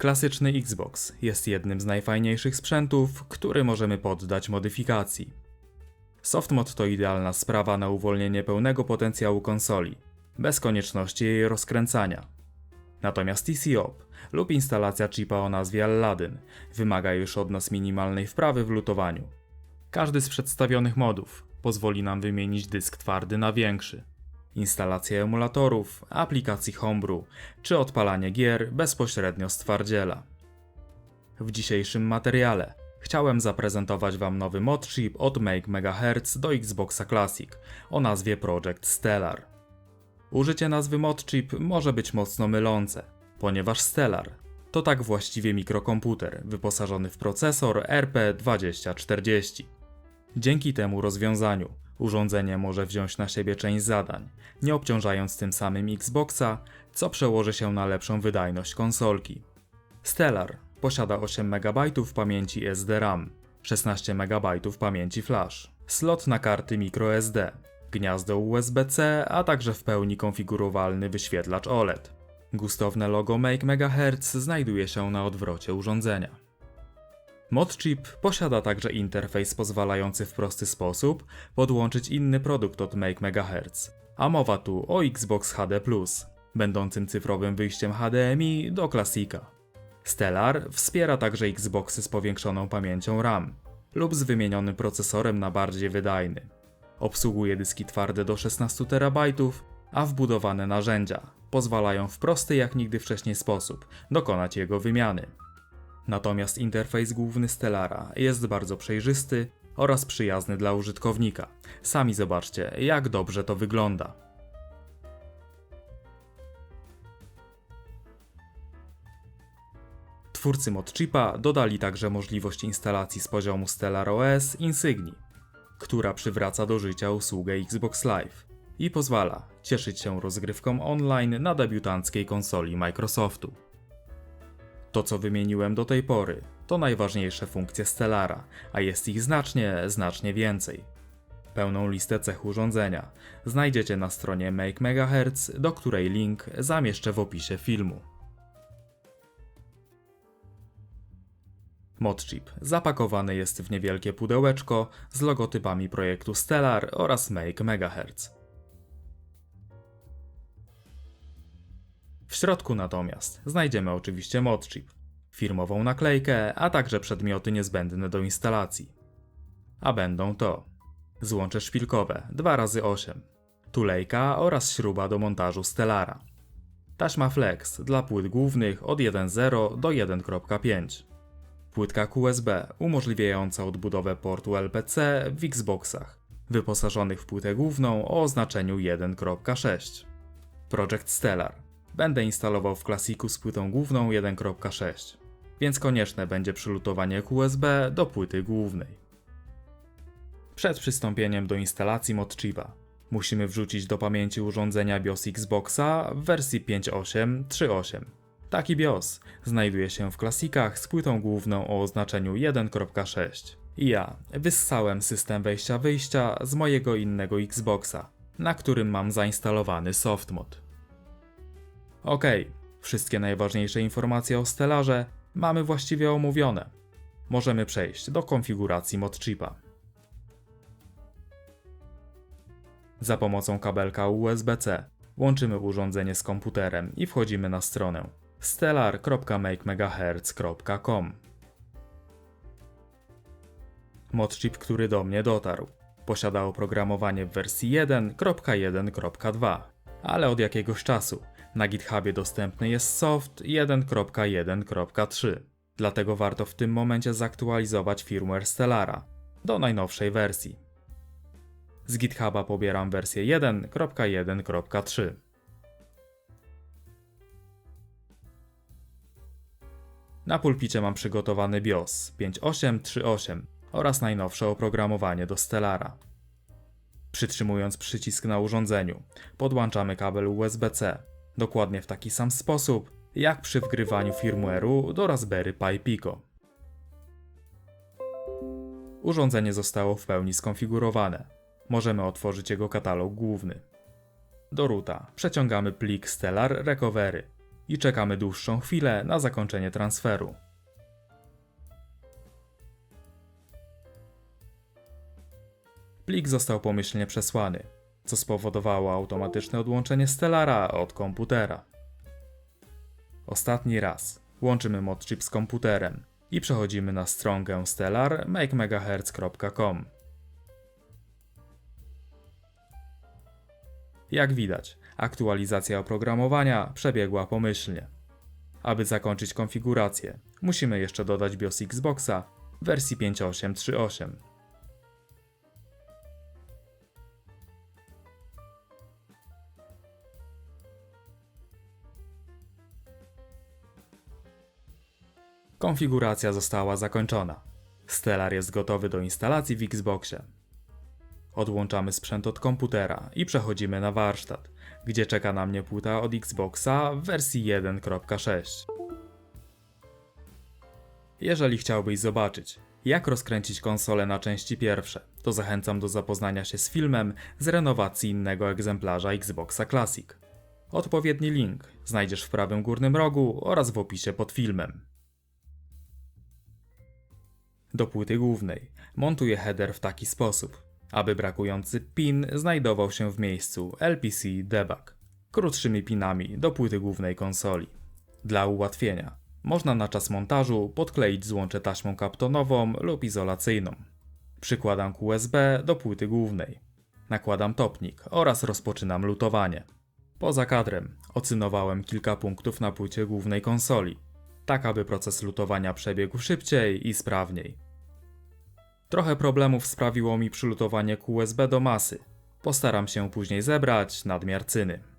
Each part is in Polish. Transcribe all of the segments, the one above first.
Klasyczny Xbox jest jednym z najfajniejszych sprzętów, który możemy poddać modyfikacji. Softmod to idealna sprawa na uwolnienie pełnego potencjału konsoli, bez konieczności jej rozkręcania. Natomiast TCOP lub instalacja chipa o nazwie Aladdin wymaga już od nas minimalnej wprawy w lutowaniu. Każdy z przedstawionych modów pozwoli nam wymienić dysk twardy na większy. Instalację emulatorów, aplikacji Homebrew czy odpalanie gier bezpośrednio z twardziela. W dzisiejszym materiale chciałem zaprezentować Wam nowy mod chip od Make MHz do Xboxa Classic o nazwie Project Stellar. Użycie nazwy mod chip może być mocno mylące, ponieważ Stellar to tak właściwie mikrokomputer wyposażony w procesor RP2040. Dzięki temu rozwiązaniu urządzenie może wziąć na siebie część zadań, nie obciążając tym samym Xboxa, co przełoży się na lepszą wydajność konsolki. Stellar posiada 8 MB pamięci SD-RAM, 16 MB pamięci flash, slot na karty microSD, gniazdo USB-C, a także w pełni konfigurowalny wyświetlacz OLED. Gustowne logo Make MHz znajduje się na odwrocie urządzenia. Modchip posiada także interfejs pozwalający w prosty sposób podłączyć inny produkt od Make MHz, a mowa tu o Xbox HD+, będącym cyfrowym wyjściem HDMI do klasika. Stellar wspiera także Xboxy z powiększoną pamięcią RAM lub z wymienionym procesorem na bardziej wydajny. Obsługuje dyski twarde do 16 TB, a wbudowane narzędzia pozwalają w prosty jak nigdy wcześniej sposób dokonać jego wymiany. Natomiast interfejs główny Stellara jest bardzo przejrzysty oraz przyjazny dla użytkownika. Sami zobaczcie, jak dobrze to wygląda. Twórcy modchipa dodali także możliwość instalacji z poziomu Stellar OS Insigni, która przywraca do życia usługę Xbox Live i pozwala cieszyć się rozgrywką online na debiutanckiej konsoli Microsoftu. To, co wymieniłem do tej pory, to najważniejsze funkcje Stellara, a jest ich znacznie, znacznie więcej. Pełną listę cech urządzenia znajdziecie na stronie Make MHz, do której link zamieszczę w opisie filmu. Modchip zapakowany jest w niewielkie pudełeczko z logotypami projektu Stellar oraz Make MHz. W środku natomiast znajdziemy oczywiście modchip, firmową naklejkę, a także przedmioty niezbędne do instalacji. A będą to złącze szpilkowe 2x8, tulejka oraz śruba do montażu Stellara, taśma flex dla płyt głównych od 1.0 do 1.5, płytka QSB umożliwiająca odbudowę portu LPC w Xboxach, wyposażonych w płytę główną o oznaczeniu 1.6. Project Stellar będę instalował w klasiku z płytą główną 1.6, więc konieczne będzie przylutowanie QSB do płyty głównej. Przed przystąpieniem do instalacji modchipa musimy wrzucić do pamięci urządzenia BIOS Xboxa w wersji 5.8.3.8. Taki BIOS znajduje się w klasikach z płytą główną o oznaczeniu 1.6. I ja wyssałem system wejścia-wyjścia z mojego innego Xboxa, na którym mam zainstalowany softmod. Ok, wszystkie najważniejsze informacje o Stellarze mamy właściwie omówione. Możemy przejść do konfiguracji modchipa. Za pomocą kabelka USB-C łączymy urządzenie z komputerem i wchodzimy na stronę stellar.makemhz.com. Modchip, który do mnie dotarł, posiada oprogramowanie w wersji 1.1.2, ale od jakiegoś czasu na GitHubie dostępny jest soft 1.1.3, dlatego warto w tym momencie zaktualizować firmware Stellara do najnowszej wersji. Z GitHuba pobieram wersję 1.1.3. Na pulpicie mam przygotowany BIOS 5838 oraz najnowsze oprogramowanie do Stellara. Przytrzymując przycisk na urządzeniu, podłączamy kabel USB-C, dokładnie w taki sam sposób, jak przy wgrywaniu firmware'u do Raspberry Pi Pico. Urządzenie zostało w pełni skonfigurowane. Możemy otworzyć jego katalog główny. Do roota przeciągamy plik Stellar Recovery i czekamy dłuższą chwilę na zakończenie transferu. Plik został pomyślnie przesłany, co spowodowało automatyczne odłączenie Stellara od komputera. Ostatni raz łączymy modchip z komputerem i przechodzimy na stronę stellar makemegahertz.com. Jak widać, aktualizacja oprogramowania przebiegła pomyślnie. Aby zakończyć konfigurację, musimy jeszcze dodać BIOS Xboxa w wersji 5838. Konfiguracja została zakończona. Stellar jest gotowy do instalacji w Xboxie. Odłączamy sprzęt od komputera i przechodzimy na warsztat, gdzie czeka na mnie płyta od Xboxa w wersji 1.6. Jeżeli chciałbyś zobaczyć, jak rozkręcić konsolę na części pierwsze, to zachęcam do zapoznania się z filmem z renowacji innego egzemplarza Xboxa Classic. Odpowiedni link znajdziesz w prawym górnym rogu oraz w opisie pod filmem. Do płyty głównej montuję header w taki sposób, aby brakujący pin znajdował się w miejscu LPC Debug, krótszymi pinami do płyty głównej konsoli. Dla ułatwienia można na czas montażu podkleić złącze taśmą kaptonową lub izolacyjną. Przykładam USB do płyty głównej. Nakładam topnik oraz rozpoczynam lutowanie. Poza kadrem ocynowałem kilka punktów na płycie głównej konsoli, tak aby proces lutowania przebiegł szybciej i sprawniej. Trochę problemów sprawiło mi przylutowanie QSB do masy. Postaram się później zebrać nadmiar cyny.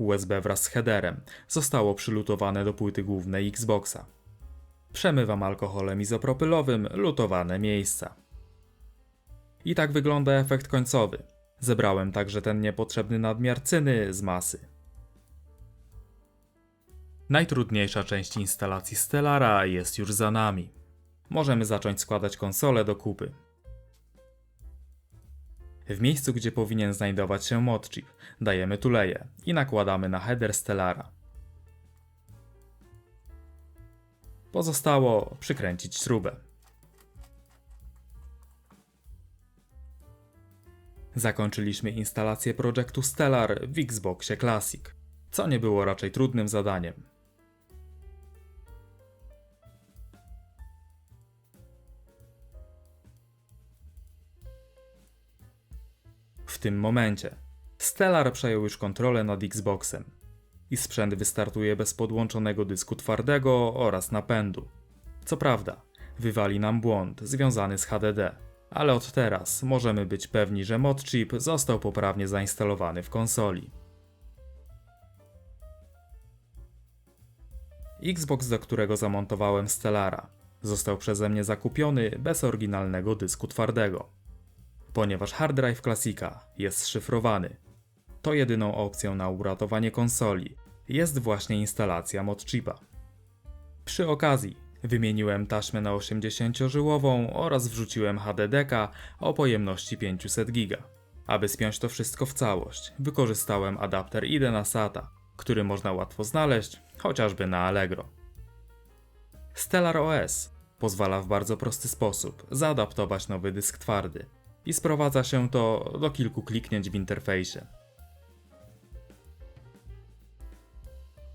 USB wraz z headerem zostało przylutowane do płyty głównej Xboxa. Przemywam alkoholem izopropylowym lutowane miejsca. I tak wygląda efekt końcowy. Zebrałem także ten niepotrzebny nadmiar cyny z masy. Najtrudniejsza część instalacji Stellara jest już za nami. Możemy zacząć składać konsolę do kupy. W miejscu, gdzie powinien znajdować się modchip, dajemy tuleję i nakładamy na header Stellara. Pozostało przykręcić śrubę. Zakończyliśmy instalację projektu Stellar w Xboxie Classic, co nie było raczej trudnym zadaniem. Tym momencie Stellar przejął już kontrolę nad Xboxem i sprzęt wystartuje bez podłączonego dysku twardego oraz napędu. Co prawda, wywali nam błąd związany z HDD, ale od teraz możemy być pewni, że mod chip został poprawnie zainstalowany w konsoli. Xbox, do którego zamontowałem Stellara, został przeze mnie zakupiony bez oryginalnego dysku twardego. Ponieważ hard drive klasika jest szyfrowany, to jedyną opcją na uratowanie konsoli jest właśnie instalacja mod chipa. Przy okazji wymieniłem taśmę na 80-żyłową oraz wrzuciłem HDD o pojemności 500 GB. Aby spiąć to wszystko w całość, wykorzystałem adapter IDE na SATA, który można łatwo znaleźć, chociażby na Allegro. Stellar OS pozwala w bardzo prosty sposób zaadaptować nowy dysk twardy i sprowadza się to do kilku kliknięć w interfejsie.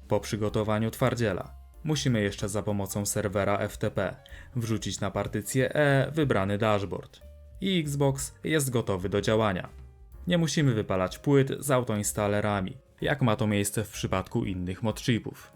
Po przygotowaniu twardziela musimy jeszcze za pomocą serwera FTP wrzucić na partycję E wybrany dashboard i Xbox jest gotowy do działania. Nie musimy wypalać płyt z autoinstalerami, jak ma to miejsce w przypadku innych modchipów.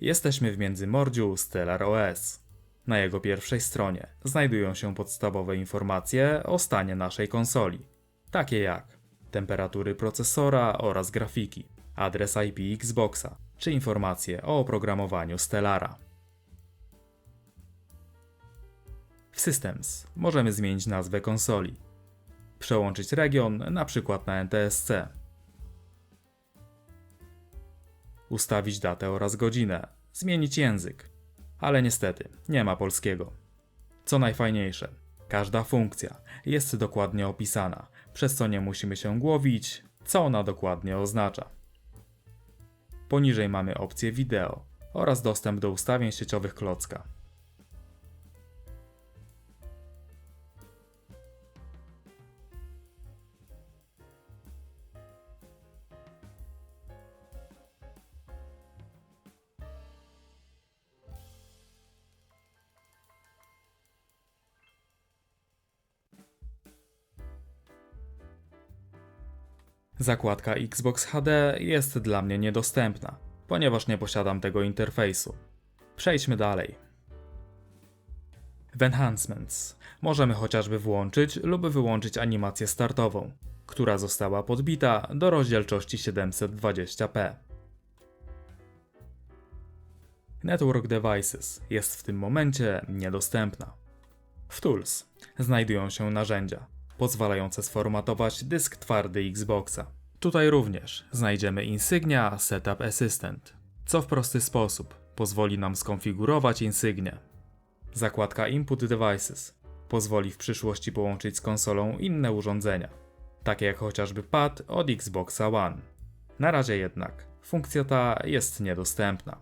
Jesteśmy w międzymordziu Stellar OS. Na jego pierwszej stronie znajdują się podstawowe informacje o stanie naszej konsoli, takie jak temperatury procesora oraz grafiki, adres IP Xboxa, czy informacje o oprogramowaniu Stellara. W Systems możemy zmienić nazwę konsoli, przełączyć region na przykład na NTSC, ustawić datę oraz godzinę, zmienić język, ale niestety nie ma polskiego. Co najfajniejsze, każda funkcja jest dokładnie opisana, przez co nie musimy się głowić, co ona dokładnie oznacza. Poniżej mamy opcję wideo oraz dostęp do ustawień sieciowych klocka. Zakładka Xbox HD jest dla mnie niedostępna, ponieważ nie posiadam tego interfejsu. Przejdźmy dalej. W Enhancements możemy chociażby włączyć lub wyłączyć animację startową, która została podbita do rozdzielczości 720p. Network Devices jest w tym momencie niedostępna. W Tools znajdują się narzędzia, pozwalające sformatować dysk twardy Xboxa. Tutaj również znajdziemy insygnia Setup Assistant, co w prosty sposób pozwoli nam skonfigurować insygnię. Zakładka Input Devices pozwoli w przyszłości połączyć z konsolą inne urządzenia, takie jak chociażby pad od Xboxa One. Na razie jednak funkcja ta jest niedostępna.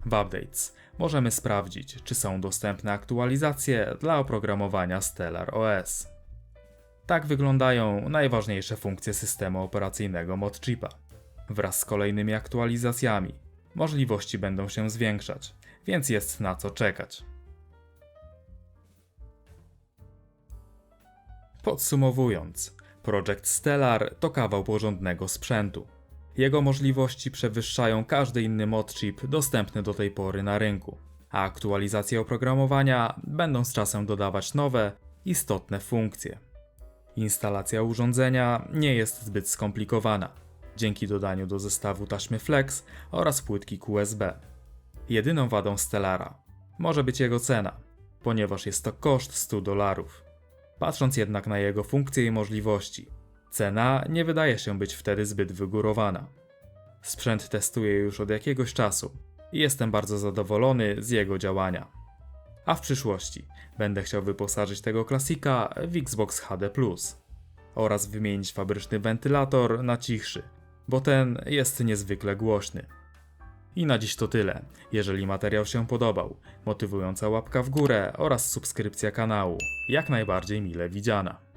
W Updates możemy sprawdzić, czy są dostępne aktualizacje dla oprogramowania Stellar OS. Tak wyglądają najważniejsze funkcje systemu operacyjnego ModChipa. Wraz z kolejnymi aktualizacjami możliwości będą się zwiększać, więc jest na co czekać. Podsumowując, Project Stellar to kawał porządnego sprzętu. Jego możliwości przewyższają każdy inny modchip dostępny do tej pory na rynku, a aktualizacje oprogramowania będą z czasem dodawać nowe, istotne funkcje. Instalacja urządzenia nie jest zbyt skomplikowana, dzięki dodaniu do zestawu taśmy Flex oraz płytki QSB. Jedyną wadą Stellara może być jego cena, ponieważ jest to koszt 100 dolarów. Patrząc jednak na jego funkcje i możliwości, cena nie wydaje się być wtedy zbyt wygórowana. Sprzęt testuję już od jakiegoś czasu i jestem bardzo zadowolony z jego działania. A w przyszłości będę chciał wyposażyć tego klasika w Xbox HD Plus oraz wymienić fabryczny wentylator na cichszy, bo ten jest niezwykle głośny. I na dziś to tyle. Jeżeli materiał się podobał, motywująca łapka w górę oraz subskrypcja kanału, jak najbardziej mile widziana.